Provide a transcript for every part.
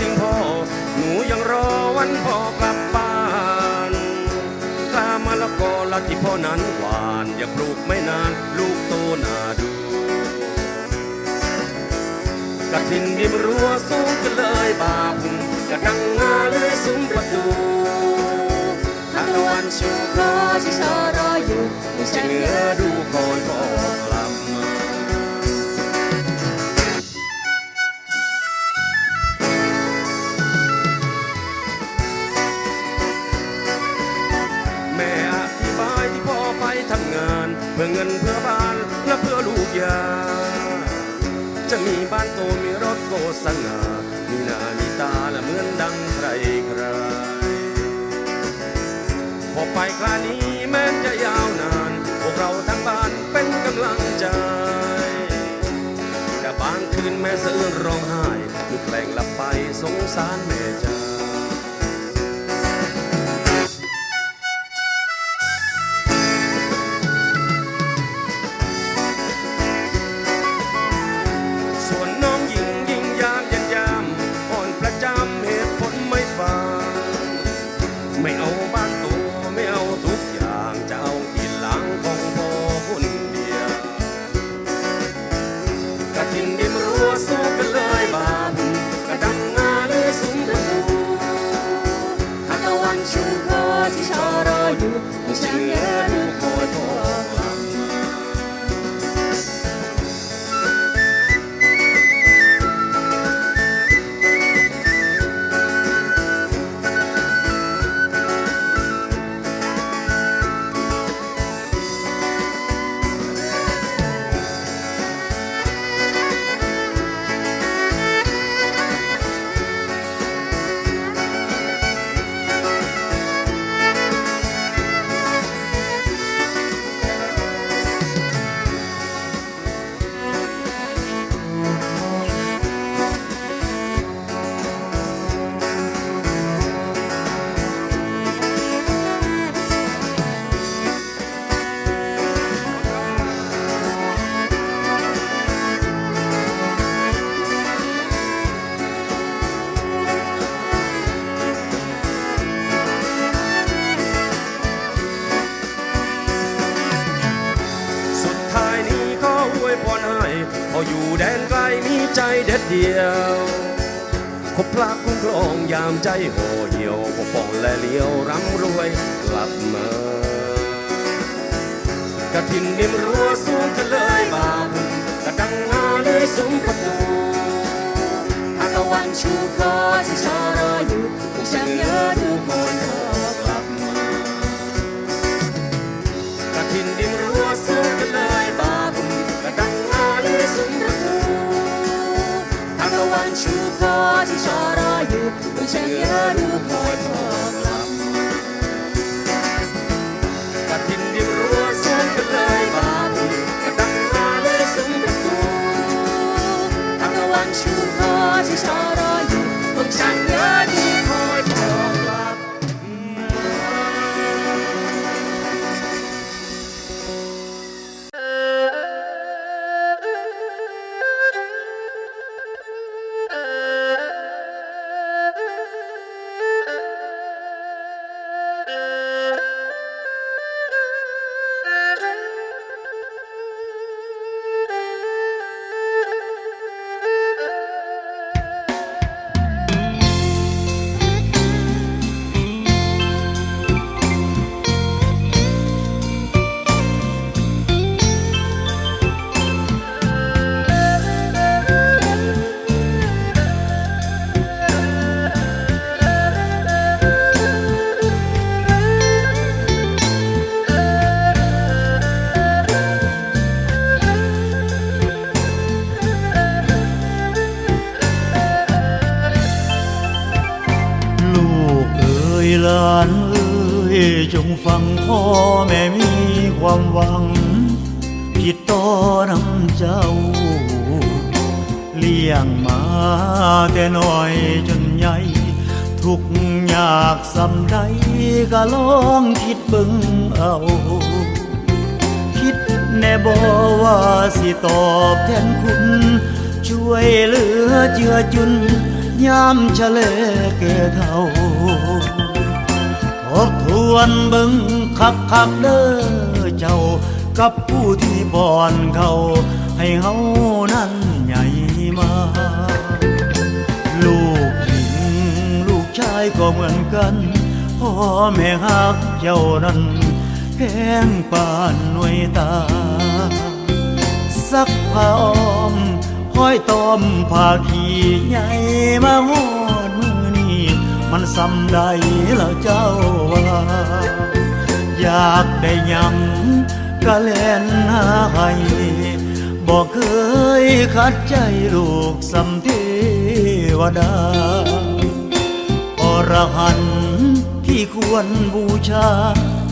ถึงพ่อ หนูยังรอวันพ่อกลับบ้านถ้ามะละกอละที่พ่อนั้นหวานอย่าปลูกไม่นานลูกโตน่าดูกระถินริมรั้วสูงกันเลยบาพุงกระดังงาเลยซุ้มประตูทางวันชูคอที่ชอรออยู่ให้จะฉันเหนืเงืออดูคอยพ่อ นี้แม้จะยาวนาน พวกเราทั้งบ้านเป็นกำลังใจ แต่บางคืนแม่สะอื้นร้องไห้ลูกแปลงหลับไปสงสารแม่จ้า พรให้พออยู่แดนไกลมีใจเด็ดเดียวขบพระคุ้มครองยามใจโห่เหี่ยวปกป้องและเลี้ยวร่ำรวยกลับมากระถินริมรัวสูงกันเลยบาปกระดังงาเลยซุ้มประตูทาตะวันชูคอที่ชอรออยู่ฉันเงื ที่ชอรออยู่ดูฉันเยอะดูคอยคอย ต่อน้ำเจ้า เลี้ยงมาแต่น้อยจนใหญ่ทุกอยากสำใดก็ลองคิดบิ่งเอา คิดแน่บ่ว่าสิตอบแทนคุณ ช่วยเหลือเจือจุนยามชะเลแก่เท่าทบทวนบึงคักคักเด้อเจ้า กับผู้ที่บอนเขาให้เฮานั้นใหญ่มา ลูกหญิงลูกชายก็เหมือนกันพ่อแม่ฮักเจ้านั้นแพงปานหน่วยตา สักผ้าอ้อมคอยตอมผ้าขี้ใหญ่มาหอดมือนี้มันสำได้แล้วเจ้าว่า อยากได้ยัง ก็เล่นหาให้บอกเคยขัดใจลูกสำเทวดา อรหันที่ควรบูชา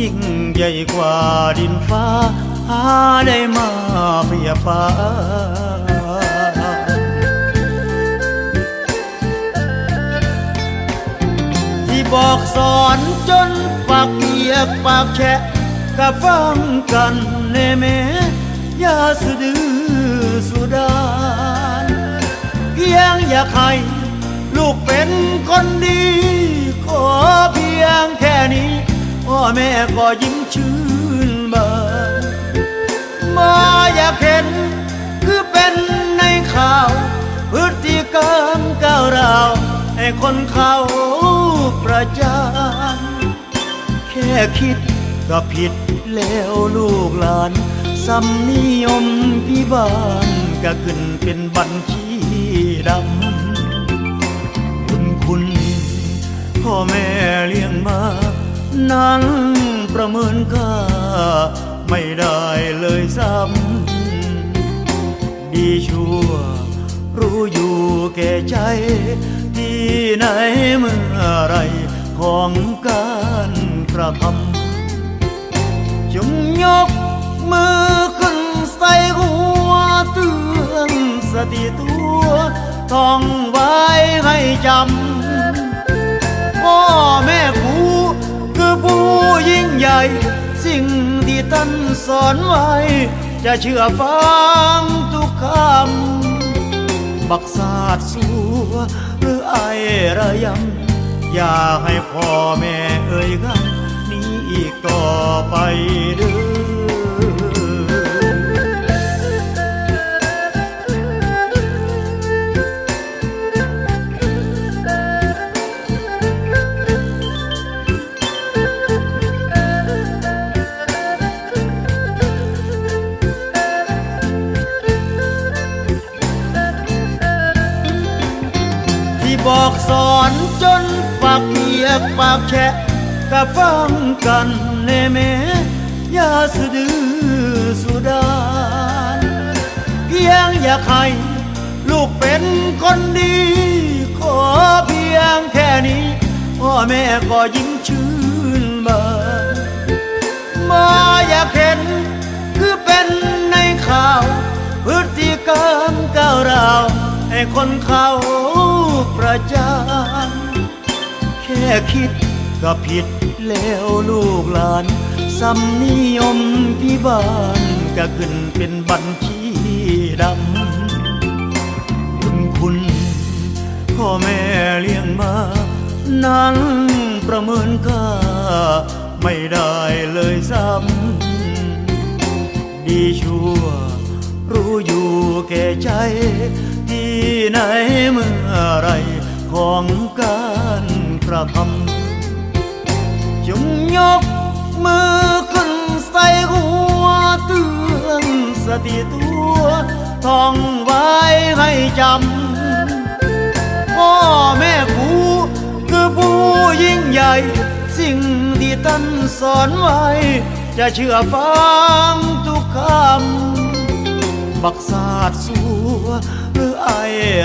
ยิ่งใหญ่กว่าดินฟ้า หาได้มาเพียบปาที่บอกสอนจนปากเปียกปากแฉะ ก็ฟังกันแน่แม่ยาสะดือสุดานเพียงอยากให้ลูกเป็นคนดี ขอเพียงแค่นี้ พ่อแม่ก็ยิ้มชื่นบานมาอยากเห็นคือเป็นในข่าว พฤติกรรมก้าวร้าวให้คนเขาประจานแค่คิด ก็ผิดแล้วลูกหลานสำนิยมพี่บ้านก็ขึ้นเป็นบัญชีดำคุณคุณพ่อแม่เลี้ยงมา นั้นประเมินค่าไม่ได้เลยซ้ำดีชั่วรู้อยู่แก่ใจ ที่ไหนเมื่อไรของการกระทำ จงยกมือขึ้นใส่หัวเตือนสติตัวท่องไว้ให้จำพ่อแม่ครูคือผู้ยิ่งใหญ่ สิ่งที่ท่านสอนไว้ จะเชื่อฟังทุกคำ บักศาสตร์สัวหรือไอระยำ อย่าให้พ่อแม่เอ่ยกัน อีกต่อไปเด้อบอกสอนจนปากเปียกปากแฉะ ก็ฟังกันแน่แม่ยาสะดือสุดานเพียงอยากให้ลูกเป็นคนดี ขอเพียงแค่นี้ พ่อแม่ก็ยิ้มชื่นบานมาอยากเห็นคือเป็นในข่าว พฤติกรรมก้าวร้าวให้คนเขาประจานแค่คิด ก็ผิดแล้วลูกหลานสำนิยมพี่บ้านก็ขึ้นเป็นบัญชีดำคุณคุณพ่อแม่เลี้ยงมา นั้นประเมินค่า ไม่ได้เลยซ้ำดีชั่ว รู้อยู่แก่ใจ ที่ไหนเมื่อไรของการกระทำจง ยกมือขึ้นใส่หัวเตือนสติตัวท่องไว้ให้จำพ่อแม่ครูคือผู้ยิ่งใหญ่ สิ่งที่ท่านสอนไว้ จะเชื่อฟังทุกคำ บักศาสตร์สัวหรือไอ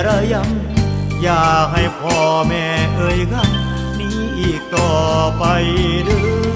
ระยำ อย่าให้พ่อแม่เอ่ยกัน อีกต่อไปเด้อ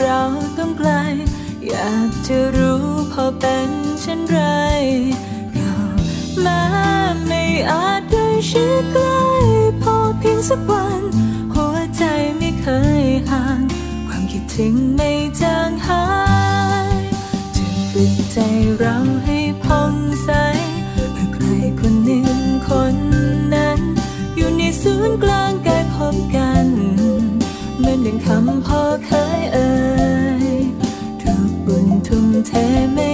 เราต้องไกล อยากจะรู้พอเป็นเช่นไรก็แม้ไม่อาจได้ชิดใกล้พอเพียงสักวัน หัวใจไม่เคยห่าง ความคิดถึงไม่จางหายจะฝึกใจเราให้ผ่องใสเมื่อใครคนหนึ่งคนนั้น อยู่ในศูนย์กลางกายพบกัน เหมือนดังคำพ่อเคยเอ่ย ทุ่มเทไม่